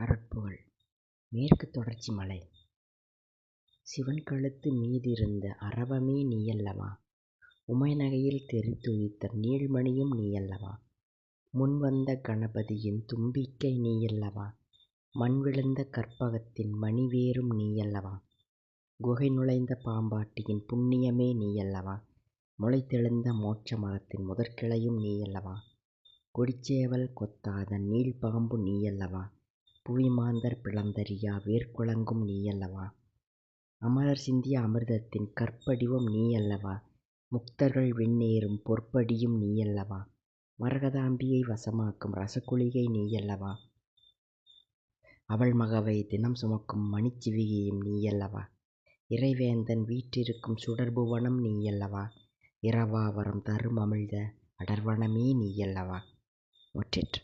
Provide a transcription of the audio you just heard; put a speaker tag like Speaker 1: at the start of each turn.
Speaker 1: அருட்புகழ் மேற்கு தொடர்ச்சி மலை. சிவன் கழுத்து மீதிருந்த அரவமே நீயல்லவா? உமைநகையில் தெரித்துதித்த நீழ்மணியும் நீயல்லவா? முன்வந்த கணபதியின் தும்பிக்கை நீயல்லவா? மண்விழுந்த கற்பகத்தின் மணிவேரும் நீயல்லவா? குகை நுழைந்த பாம்பாட்டியின் புண்ணியமே நீயல்லவா? முளைத்தெழுந்த மோட்ச மரத்தின் முதற்கிளையும் நீயல்லவா? கொடிச்சேவல் கொத்தாத நீள்பாம்பு நீயல்லவா? புவிமாந்தர் பிளந்தறியா வேர்க்குழங்கும் நீயல்லவா? அமரர் சிந்திய அமிர்தத்தின் கற்படிவும் நீயல்லவா? முக்தர்கள் விண்ணேறும் பொற்படியும் நீயல்லவா? மரகதாம்பியை வசமாக்கும் ரசகுளிகை நீயல்லவா? அவள் மகவை தினம் சுமக்கும் மணிச்சிவிகையும் நீயல்லவா? இறைவேந்தன் வீற்றிருக்கும் சுடர்புவனம் நீயல்லவா? இரவாவரம் தரும் அமிழ்த அடர்வனமே நீயல்லவா? முற்றிற்று.